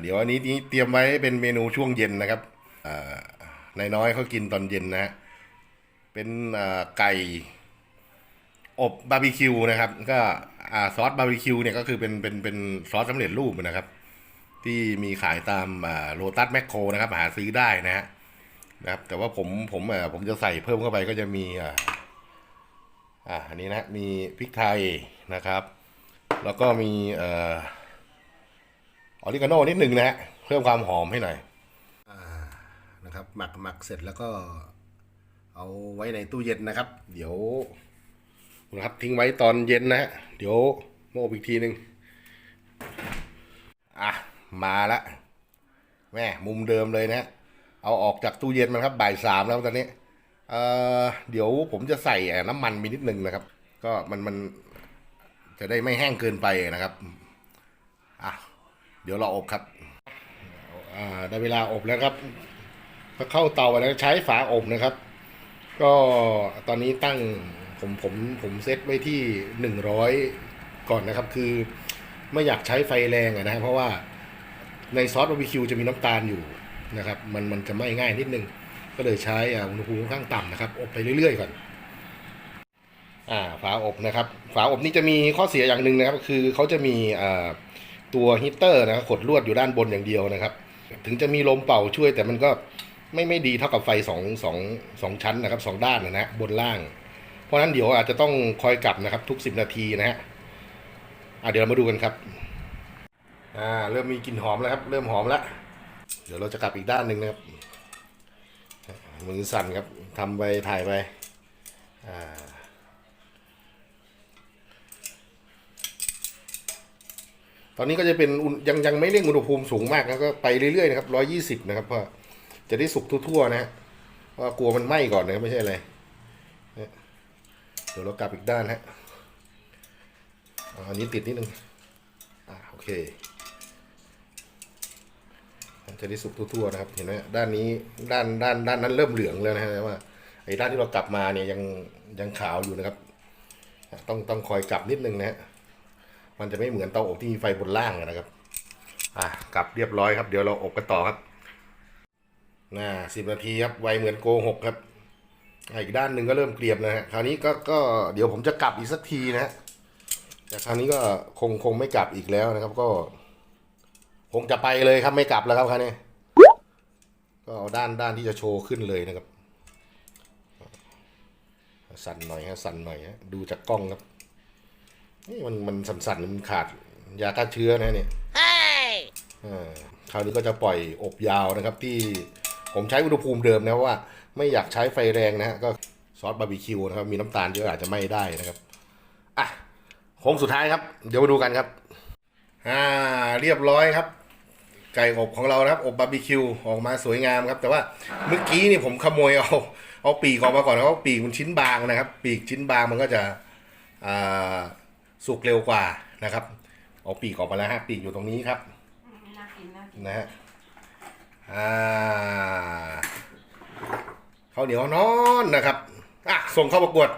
เดี๋ยวอันนี้เตรียมไว้เป็นเมนูช่วงเย็นนะครับอ่านายน้อยเขากินตอนเย็นนะฮะเป็นอ่าไก่อบบาร์บีคิวนะครับ ก็อ่าซอสบาร์บีคิวเนี่ยก็คือเป็นเป็นเป็นซอสสำเร็จรูปนะครับ ที่มีขายตามโลตัสแมคโครนะครับ หาซื้อได้นะฮะนะครับ แต่ว่าผมผมอ่อผมจะใส่เพิ่มเข้าไปก็จะมีอ่าอ่าอันนี้นะมีพริกไทยนะครับ แล้วก็มีเอ่อ ออริกาโน่นิดหนึ่งนะฮะเพิ่มความหอมให้หน่อยอนะครับหมักหมักเสร็จแล้วก็เอาไว้ในตู้เย็นนะครับ เดี๋ยวนะครับทิ้งไว้ตอนเย็นนะฮะเดี๋ยวโม่อีกทีหนึ่งอะมาละแม่มุมเดิมเลยนะฮะเอาออกจากตู้เย็นมันครับบ่ายสามแล้วตอนนี้เอ่อเดี๋ยวผมจะใส่น้ำมันไปนิดนึงนะครับ ก็มันมันจะได้ไม่แห้งเกินไปนะครับอะ เดี๋ยวเราอบครับอ่าได้เวลาอบแล้วครับก็เข้าเตาไปแล้วใช้ฝาอบนะครับ ก็ตอนนี้ตั้งผมผมผมเซตไว้ที่หนึ่งร้อยก่อนนะครับ คือไม่อยากใช้ไฟแรงอะนะเพราะว่าในซอสบาร์บีคิวจะมีน้ำตาลอยู่นะครับ มันมันจะไหม้ง่ายนิดนึง ก็เลยใช้อุณหภูมิค่อนข้างต่ำนะครับ อบไปเรื่อยๆก่อนอ่าฝาอบนะครับ ฝาอบนี่จะมีข้อเสียอย่างหนึ่งนะครับ คือเขาจะมีอ่า ตัวฮีเตอร์นะครับขดลวดอยู่ด้านบนอย่างเดียวนะครับ ถึงจะมีลมเป่าช่วยแต่มันก็ไม่ไม่ดีเท่ากับไฟสองสองสองชั้นนะครับสองด้านนะฮะบนล่าง เพราะนั้นเดี๋ยวอาจจะต้องคอยกลับนะครับ ทุกสิบนาทีนะฮะอ่าเดี๋ยวเรามาดูกันครับอ่าเริ่มมีกลิ่นหอมแล้วครับ เริ่มหอมแล้วเดี๋ยวเราจะกลับอีกด้านหนึ่งนะครับมือสั่นครับทำไปถ่ายไปอ่า ตอนนี้ก็จะเป็นยังยังไม่เร่งอุณหภูมิสูงมากนะก็ไปเรื่อยๆนะครับร้อยี่สิบนะครับเพราะจะได้สุกทั่วๆนะฮะว่ากลัวมันไหม้ก่อนนะไม่ใช่อะไรเดี๋ยวเรากลับอีกด้านฮะอันนี้ติดนิดนึงอ่าโอเคจะได้สุกทั่วๆนะครับเห็นไหมด้านนี้ด้านด้านด้านนั้นเริ่มเหลืองแล้วนะฮะว่าไอ้ด้านที่เรากลับมาเนี่ยยังยังขาวอยู่นะครับ ต้องต้องคอยกลับนิดนึงนะฮะ มันจะไม่เหมือนเตาอบที่มีไฟบนล่างนะครับ อะกลับเรียบร้อยครับ เดี๋ยวเราอบกันต่อครับน่าสิบนาทีครับ ไวเหมือนโกหกครับ อีกด้านหนึ่งก็เริ่มเกรียมนะฮะ คราวนี้ก็ก็เดี๋ยวผมจะกลับอีกสักทีนะฮะแต่คราวนี้ก็คงคงไม่กลับอีกแล้วนะครับ ก็ คงจะไปเลยครับไม่กลับแล้วครับคราวนี้ ก็เอาด้านด้านที่จะโชว์ขึ้นเลยนะครับ สั่นหน่อยฮะสั่นหน่อยฮะดูจากกล้องครับ นี่มันมันสั่นๆมันขาดยาฆ่าเชื้อนะเนี่ยอ่าคราวนี้ก็จะปล่อยอบยาวนะครับ ที่ผมใช้อุณหภูมิเดิมนะเพราะว่า ไม่อยากใช้ไฟแรงนะฮะก็ซอสบาร์บีคิวนะครับมีน้ำตาลเยอะอาจจะไม่ได้นะครับอะโค้งสุดท้ายครับ เดี๋ยวมาดูกันครับอ่าเรียบร้อยครับ ไก่อบของเรานะครับ อบบาร์บีคิวออกมาสวยงามครับ แต่ว่าเมื่อกี้นี่ผมขโมยเอาเอาปีกออกมาก่อนเพราะว่าปีกมันชิ้นบางนะครับ ปีกชิ้นบางมันก็จะอ่า สุกเร็วกว่านะครับเอาปีกออกมาแล้วฮะปีกอยู่ตรงนี้ครับน่ากินน่ากินนะฮะอ่าข้าวเหนียวนอนนะครับอะส่งเข้าประกวด